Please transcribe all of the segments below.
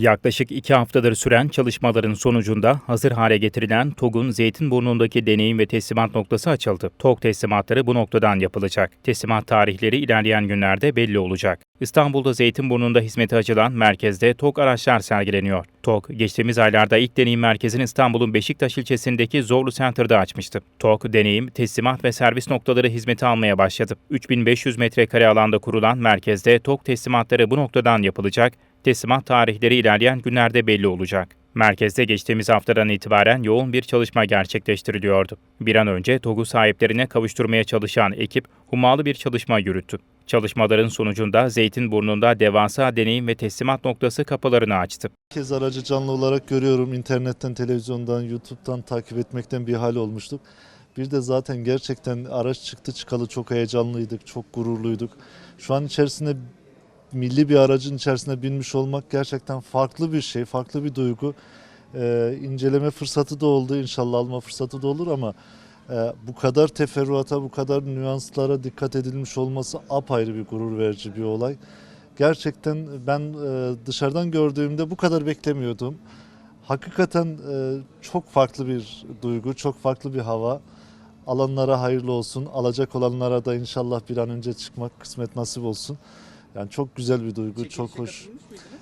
Yaklaşık iki haftadır süren çalışmaların sonucunda hazır hale getirilen TOG'un Zeytinburnu'ndaki deneyim ve teslimat noktası açıldı. TOG teslimatları bu noktadan yapılacak. Teslimat tarihleri ilerleyen günlerde belli olacak. İstanbul'da Zeytinburnu'nda hizmete açılan merkezde TOG araçlar sergileniyor. TOG, geçtiğimiz aylarda ilk deneyim merkezini İstanbul'un Beşiktaş ilçesindeki Zorlu Center'da açmıştı. TOG, deneyim, teslimat ve servis noktaları hizmete almaya başladı. 3500 metrekare alanda kurulan merkezde TOG teslimatları bu noktadan yapılacak, teslimat tarihleri ilerleyen günlerde belli olacak. Merkezde geçtiğimiz haftadan itibaren yoğun bir çalışma gerçekleştiriliyordu. Bir an önce TOG'u sahiplerine kavuşturmaya çalışan ekip hummalı bir çalışma yürüttü. Çalışmaların sonucunda Zeytinburnu'nda devasa deneyim ve teslimat noktası kapılarını açtı. kez aracı canlı olarak görüyorum. İnternetten, televizyondan, YouTube'dan takip etmekten bir hal olmuştuk. Bir de zaten gerçekten araç çıktı çıkalı çok heyecanlıydık, çok gururluyduk. Şu an içerisinde milli bir aracın içerisine binmiş olmak gerçekten farklı bir şey, farklı bir duygu. Ee, inceleme fırsatı da oldu, inşallah alma fırsatı da olur ama e, bu kadar teferruata, bu kadar nüanslara dikkat edilmiş olması apayrı bir gurur verici bir olay. Gerçekten ben e, dışarıdan gördüğümde bu kadar beklemiyordum. Hakikaten e, çok farklı bir duygu, çok farklı bir hava. Alanlara hayırlı olsun. Alacak olanlara da inşallah bir an önce çıkmak kısmet nasip olsun. Yani çok güzel bir duygu, çok hoş.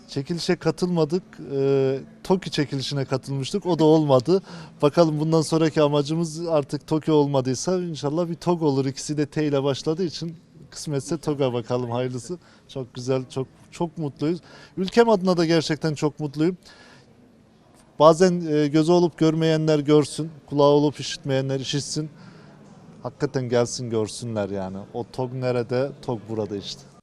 Çekilişe katılmadık. E, TOKİ çekilişine katılmıştık. O da olmadı. Bakalım bundan sonraki amacımız artık TOKİ olmadıysa inşallah bir TOG olur. İkisi de T ile başladığı için kısmetse TOG'a bakalım hayırlısı. Çok güzel, çok çok mutluyuz. Ülkem adına da gerçekten çok mutluyum. Bazen e, gözü olup görmeyenler görsün, kulağı olup işitmeyenler işitsin. Hakikaten gelsin görsünler yani. O TOG nerede, TOG burada işte.